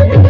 Thank you.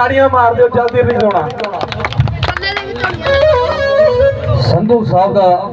ਤਾੜੀਆਂ ਮਾਰ ਦਿਓ ਜਲਦੀ ਨਹੀਂ ਜਾਣਾ ਸੰਧੂ ਸਾਹਿਬ ਦਾ